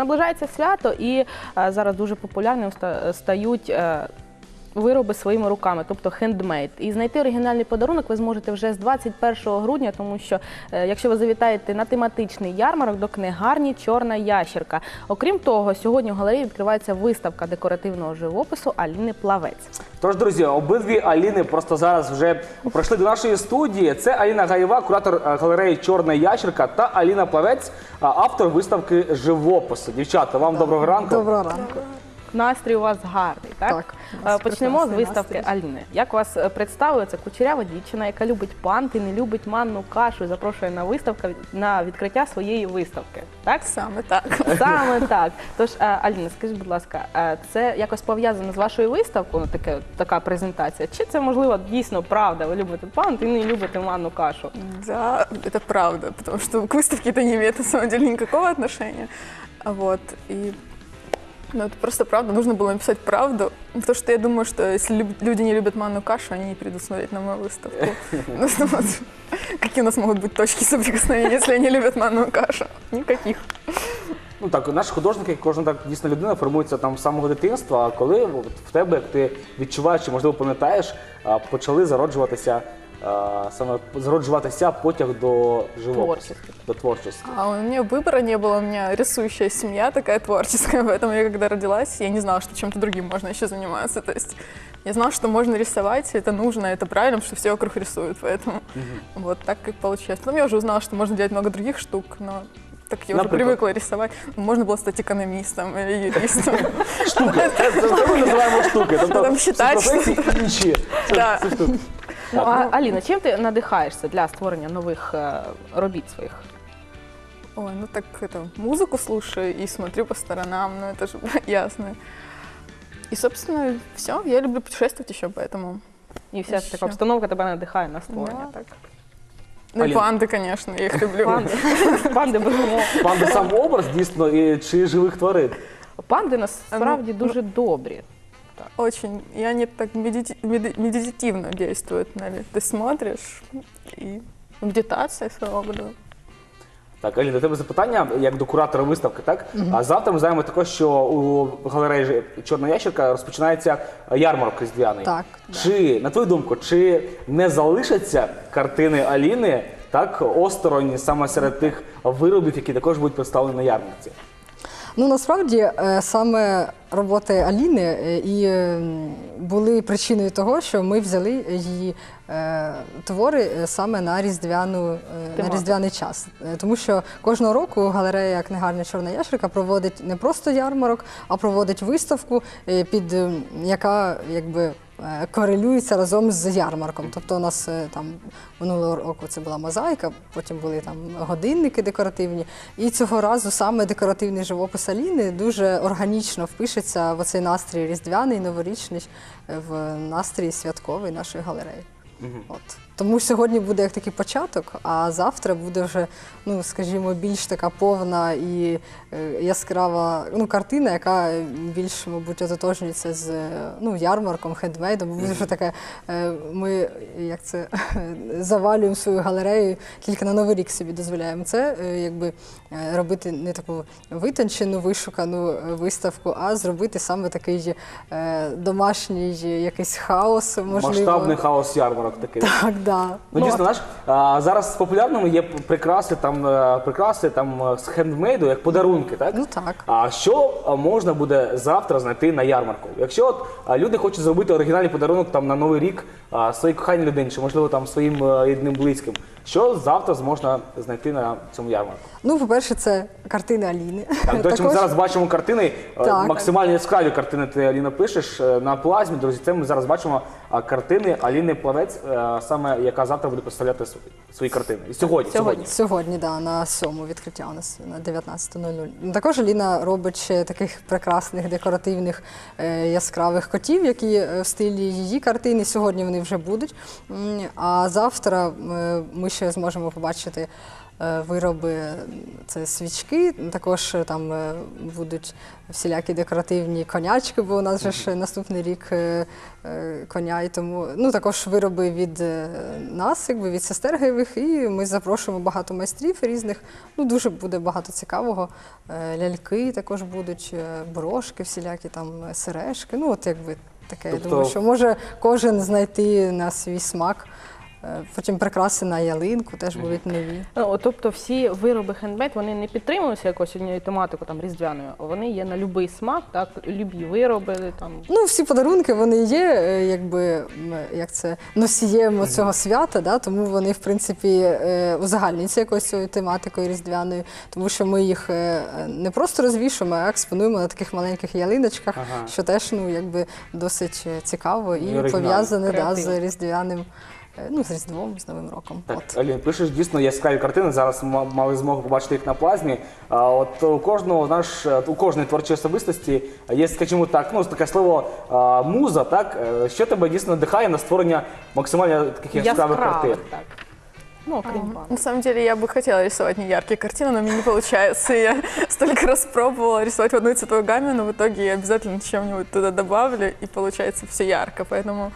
наближається свято, і е, зараз дуже популярним ста- стають. Вироби своїми руками, тобто хендмейд. І знайти оригінальний подарунок ви зможете вже з 21 грудня, тому що е, якщо ви завітаєте на тематичний ярмарок до книгарні Чорна ящерка. Окрім того, сьогодні в галереї відкривається виставка декоративного живопису Аліни Плавець. Тож, друзі, обидві Аліни просто зараз вже пройшли до нашої студії. Це Аліна Гаєва, куратор е, галереї Чорна ящерка, та Аліна Плавець, автор виставки живопису. Дівчата, вам доброго ранку. Доброго ранку Настрій у вас гарний, так? Так, у Е, нас Почнемо з прекрасний виставки настрій. Аліни. Як вас е, представили? Це кучерява дівчина, яка любить панти, не любить манну кашу і запрошує на виставку на відкриття своєї виставки. Так? Саме так. Саме так. Тож, е, Аліна, скажіть, будь ласка, е, це якось пов'язано з вашою виставкою, ну, таке, така презентація? Чи це можливо дійсно правда? Ви любите панти і не любите манну кашу? Да, это правда, потому что к выставке это не имеет на самом деле никакого отношения. А Вот, и ну, это просто правда, нужно было написать правду, потому что я думаю, что если люб- люди не любят манную кашу, они не придут смотреть на мою выставку. Ну, что вот, Какие у нас могут быть точки соприкосновения, если они любят манную кашу? Никаких. Ну так, наш художник, як кожна так дійсно людина, формується там з самого дитинства. А коли от в тебе, як ти відчуваєш, чи можливо пам'ятаєш, а, почали зароджуватися а, саме зароджуватися потяг до живопису, Творчості. до творчості. А у меня выбора не было, у меня рисующая семья такая творческая, поэтому я когда родилась, я не знала, что чем-то другим можно еще заниматься. То есть я знала, что можно рисовать, это нужно, это правильно, потому что все вокруг рисуют, поэтому вот так как получилось. Потом я уже узнала, что можно делать много других штук, но так я уже Например? привыкла рисовать. Можно было стать экономистом или юристом. Штуки. Це, це, це ми називаємо штуки. Тобто Там считать, всі професії інші. Це, Да. це штуки. Ну, а, Аліна, чим ти надихаєшся для створення нових е, робіт своїх? Ой, ну так это, музыку слушаю и смотрю по сторонам, ну это же ясно. И, собственно, все. Я люблю путешествовать еще, поэтому... І вся Що? така обстановка тебе надихає на створення, Да. так? Ну и Алина. панды, конечно, я их люблю. Панди, панди безумовно. Пан сам образ дійсно і чи живих тварин. Панди насправді дуже добрі. Очень. И они так медити- меди- медитативно действуют. наверное. Ты смотришь и медитация своего рода. Так, Аліна, до тебе запитання як до куратора виставки, так? А завтра ми знаємо також, що у галереї Чорна ящерка розпочинається ярмарок різдвяний. Так, Чи, на твою думку, чи не залишаться картини Аліни так осторонь саме серед тих виробів, які також будуть представлені на ярмарці? Ну насправді е, саме роботи Аліни е, і е, були причиною того, що ми взяли її твори саме на різдвяну на різдвяний час. Тому що кожного року галерея книгарня Чорна ящерка проводить не просто ярмарок, а проводить виставку, під е, яка якби. Е, Корелюється разом з ярмарком. Тобто у нас е, там минулого року це була мозаїка, потім були там годинники декоративні. І цього разу саме декоративний живопис Аліни дуже органічно впишеться в оцей настрій різдвяний, новорічний, в настрій святковий нашої галереї. От. Тому сьогодні буде як такий початок, а завтра буде вже, ну скажімо, більш така повна і е, яскрава ну, картина, яка більш, мабуть, ототожнюється з ну, ярмарком, хендмейдом. Буде вже таке, е, ми як це завалюємо свою галерею, тільки на Новий рік собі дозволяємо це, е, якби робити не таку витончену, вишукану виставку, а зробити саме такий домашній якийсь хаос, можливо. Масштабний хаос ярмарок такий. Так, да. Ну, дійсно, знаєш, а, зараз популярними є прикраси там, е, прикраси там е, з хендмейду, як подарунки, так? Ну так. А що а, можна буде завтра знайти на ярмарку? Якщо от а, люди хочуть зробити оригінальний подарунок там на новий рік а, своїй коханій людині, чи можливо там своїм е, рідним близьким, що завтра можна знайти на цьому ярмарку? Ну, по-перше, це картини Аліни. Так, до речі, ми Також- зараз бачимо картини, е, Так. максимально яскраві картини ти Аліна пишеш е, на плазмі. Друзі, це ми зараз бачимо а, картини Аліни Плавець, е, саме яка завтра буде представляти св- свої картини. І сьогодні, Сьогодні. Сьогодні, да, на сьому відкриття у нас на 19.00. Ну, Також Аліна робить ще таких прекрасних декоративних е, яскравих котів, які е, в стилі її картини. Сьогодні вони вже будуть. М, А завтра е, ми ще зможемо побачити. е, вироби, це свічки, також е, там е, будуть всілякі декоративні конячки, бо у нас же ж наступний рік коня, і тому ну також вироби від нас, якби від сестер Гайвих, і ми запрошуємо багато майстрів різних. Ну дуже буде багато цікавого. Ляльки також будуть, брошки, всілякі там сережки. Ну от якби таке. Тобто- Я думаю, що може кожен знайти на свій смак. Е, Потім прикраси на ялинку теж будуть нові. Ну, тобто всі вироби хендмейд вони не підтримуються якось однією тематикою там різдвяною, а вони є на будь-який смак, так любі вироби там. Ну, всі подарунки вони є, е, якби м, як це носієм цього свята, да, тому вони, в принципі, е, узагальнюються якоюсь цією тематикою різдвяною, тому що ми їх е, не просто розвішуємо, а експонуємо на таких маленьких ялиночках, Ага. що теж ну, якби досить е, цікаво І оригінально. пов'язане да, з Креативно. різдвяним, ну, з Різдвом, з Новим роком. Так, От. Алін, пишеш дійсно яскраві картини. Зараз м- мали змогу побачити їх на плазмі. А от у кожного наш у кожної творчої особистості є, скажімо так, ну таке слово а, муза, так е, що тебе дійсно надихає на створення максимально таких яскравих картин. так. Ну, окрім Ам, пана. На самом деле я бы хотела рисовать не яркие картины, но у меня не получается. Я столько раз пробовала рисовать в одной цветовой гамме, но в итоге я обязательно чем-нибудь туда добавлю, и получается все ярко. Поэтому ну,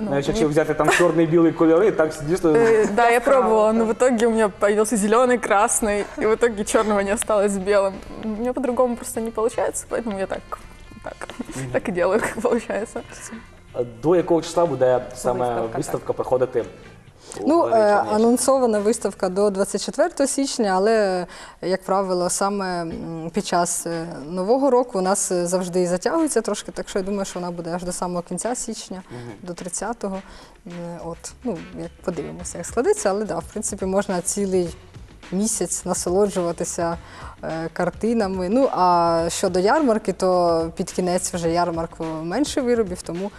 Навіть мне- якщо взяти там чорний білий кольори, так дійсно Э, Да, я пробовала, но в итоге у меня появился зеленый, красный, и в итоге черного не осталось белым. У меня по-другому просто не получается, поэтому я так, так, так и делаю, как получается. до якого числа буде саме Виставка, виставка, проходити. Ну, е, анонсована виставка до 24 січня, але, як правило, саме м, під час е, Нового року у нас е, завжди затягується трошки, так що я думаю, що вона буде аж до самого кінця січня, до 30-го. Е, От, ну, як подивимося, як складеться, але да, в принципі, можна цілий місяць насолоджуватися е, картинами. Ну, а щодо ярмарки, то під кінець вже ярмарку менше виробів, тому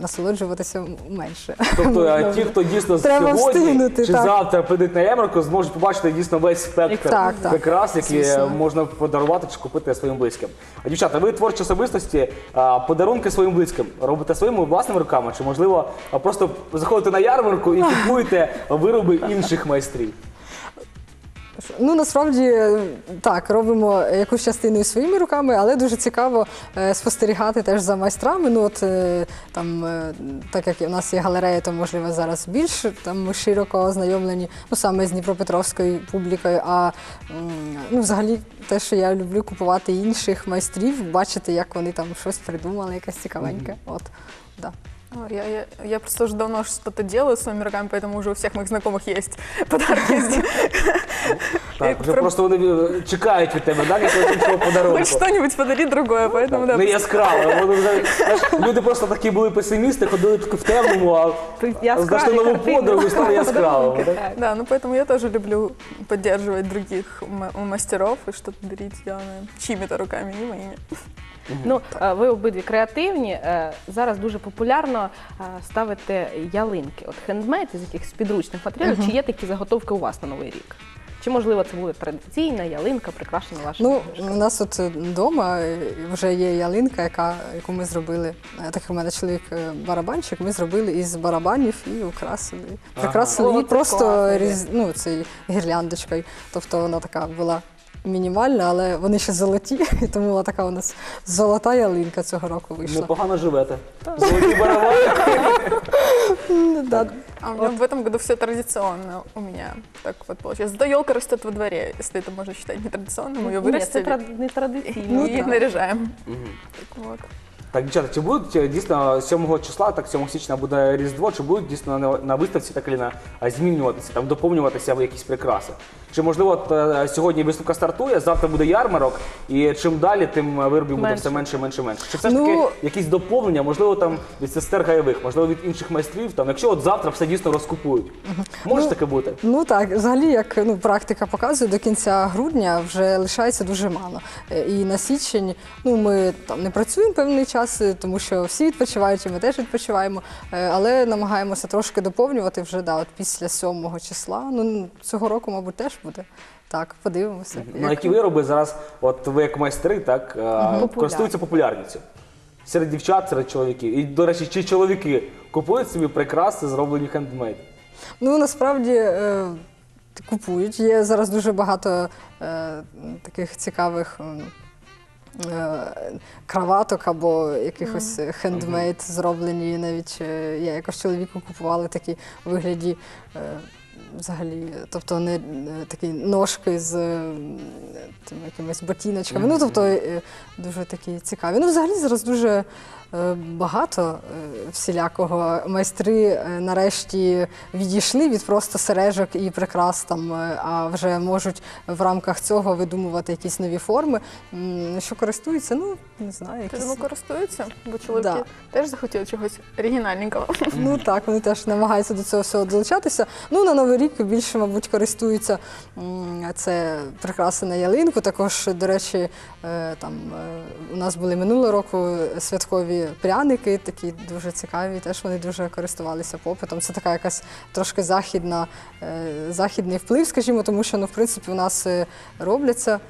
насолоджуватися менше. Тобто а, ті, хто дійсно Треба сьогодні встигнути, чи так. завтра прийдуть на ярмарку, зможуть побачити дійсно весь спектр Так, так. прикрас, які Звісно. можна подарувати чи купити своїм близьким. А дівчата, ви творчі особистості, а, подарунки своїм близьким робите своїми власними руками, чи можливо а, просто заходите на ярмарку і купуєте вироби інших майстрів? Ну насправді так, робимо якусь частину своїми руками, але дуже цікаво е, спостерігати теж за майстрами. Ну от е, там, е, так як у нас є галерея, то можливо зараз більш там широко ознайомлені, ну саме з Дніпропетровською публікою. А ну, взагалі те, що я люблю купувати інших майстрів, бачити, як вони там щось придумали, якесь цікавеньке. От, да. А, Я, я, я просто уже давно что-то делаю своими руками, поэтому уже у всех моих знакомых есть подарки. Так, Е, вже про- просто вони е, чекають від тебе, да, якогось іншого подарунку. Хоть что-нибудь подари другое, поэтому да. Не яскраво. Вони вже, знаєш, люди просто такі були песимісти, ходили тільки в темному, а Тобто знайшли яскраві нову картини, подругу і стали яскравими. подарунки, так? так. Да, ну поэтому я тоже люблю поддерживать других м- мастеров и что-то дарить сделанное чьими-то руками, не моими. Ну, е, ви обидві креативні. Е, Зараз дуже популярно е, ставити ялинки. От хендмейд із якихось підручних матеріалів. Чи є такі заготовки у вас на новий рік? Чи можливо це буде традиційна ялинка, прикрашена вашими Ну, у нас от вдома вже є ялинка, яка, яку ми зробили. Так у мене чоловік барабанщик, ми зробили із барабанів і украсили. Прикрасили О, її просто різ, ну, цією гірляндочкою. Тобто вона така була мінімальна, але вони ще золоті, і тому була така у нас золота ялинка цього року вийшла. Непогано живете. Золоті барабани. Ну, да. А у меня в этом году все традиционно у меня. Так вот получается. Зато елка растет во дворе, если это можно считать нетрадиционным. Ее Ні, це вырастили тра- не традиційно. и так. наряжаем. Так вот. Так, дівчата, чи будуть е, дійсно 7 числа, так 7 січня буде Різдво, чи будуть дійсно на, на виставці так і на а, змінюватися, там доповнюватися в якісь прикраси? Чи можливо от, е, сьогодні виставка стартує, завтра буде ярмарок, і чим далі, тим е, виробів буде Менше. все менше, менше, менше. Чи все ж Ну- таки якісь доповнення, можливо, там від сестер Гаєвих, можливо, від інших майстрів, там, якщо от завтра все дійсно розкупують, може таке бути? Ну так, взагалі, як ну, практика показує, до кінця грудня вже лишається дуже мало. Е, І на січень ну, ми там не працюємо певний час, е, тому що всі відпочивають, і ми теж відпочиваємо. Е, Але намагаємося трошки доповнювати вже да, от після 7 числа. Ну, цього року, мабуть, теж буде. Так, подивимося. Ну, як- які вироби зараз, от ви як майстри, так е, користуються популярністю серед дівчат, серед чоловіків. І, до речі, чи чоловіки купують собі прикраси, зроблені хендмейд? Ну насправді. е, купують. Є зараз дуже багато е, таких цікавих. е, Краваток або якихось хендмейд зроблені. Навіть е, я якось чоловіку купувала такі вигляді е, взагалі, тобто не такі ножки з е, тими якимись ботиночками. Ну, тобто е, дуже такі цікаві. Ну, взагалі зараз дуже е, багато всілякого. Майстри нарешті відійшли від просто сережок і прикрас там, а вже можуть в рамках цього видумувати якісь нові форми. Що користуються, ну не знаю, якісь. думаю, користуються, бо чоловіки Да. теж захотіли чогось оригінальненького. Ну так, вони теж намагаються до цього всього долучатися. Ну, на Новий рік більше, мабуть, користуються це прикраси на ялинку. Також, до речі, е, там е, у нас були минулого року святкові пряники, такі дуже цікаві. Теж вони дуже користувалися попитом. Це така якась трошки західна, е, західний вплив, скажімо, тому що ну, в принципі у нас робляться.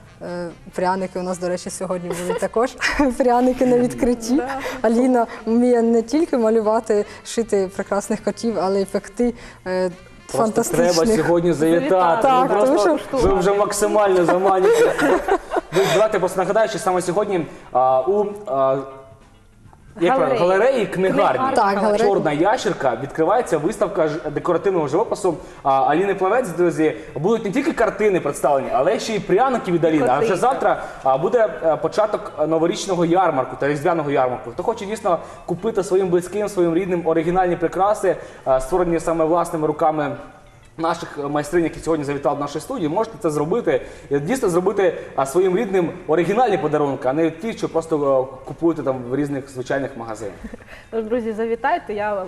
Пряники у нас, до речі, сьогодні були також пряники на відкритті. Аліна вміє не тільки малювати, шити прекрасних котів, але й пекти Просто фантастичних. треба сьогодні завітати. Ви просто- ви вже максимально заманюєте. Ви давайте просто нагадаю, що саме сьогодні а, у а, як Галереї. правильно, галереї книгарні Книгарні. Так, галереї. Чорна ящерка відкривається виставка ж- декоративного живопису а, Аліни Плавець, друзі. Будуть не тільки картини представлені, але ще й пряники від Аліни. А вже завтра а, буде е, початок новорічного ярмарку та різдвяного ярмарку. Хто хоче дійсно купити своїм близьким, своїм рідним оригінальні прикраси, е, створені саме власними руками. Наших майстринь, які сьогодні завітали до нашої студії, можете це зробити і дійсно зробити своїм рідним оригінальні подарунки, а не ті, що просто е, купуєте там в різних звичайних магазинах. Тож, друзі, завітайте. Я,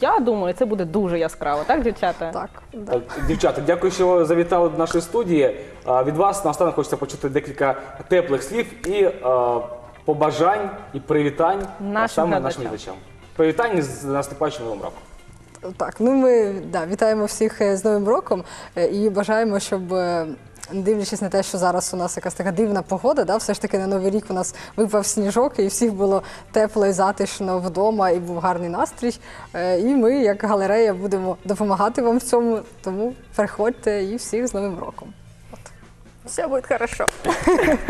я думаю, це буде дуже яскраво, так, дівчата? Так. Так, дівчата, дякую, що завітали до нашої студії. Від вас наостанок хочеться почути декілька теплих слів і е, побажань і привітань Нашим саме глядачам. нашим глядачам. Привітання з наступаючим новим роком. Так, ну ми да, вітаємо всіх е, з Новим роком е, і бажаємо, щоб. е, Не дивлячись на те, що зараз у нас якась така дивна погода, да, все ж таки на Новий рік у нас випав сніжок, і всіх було тепло і затишно вдома, і був гарний настрій. І ми, як галерея, будемо допомагати вам в цьому. Тому приходьте і всіх з Новим роком. Все буде хорошо.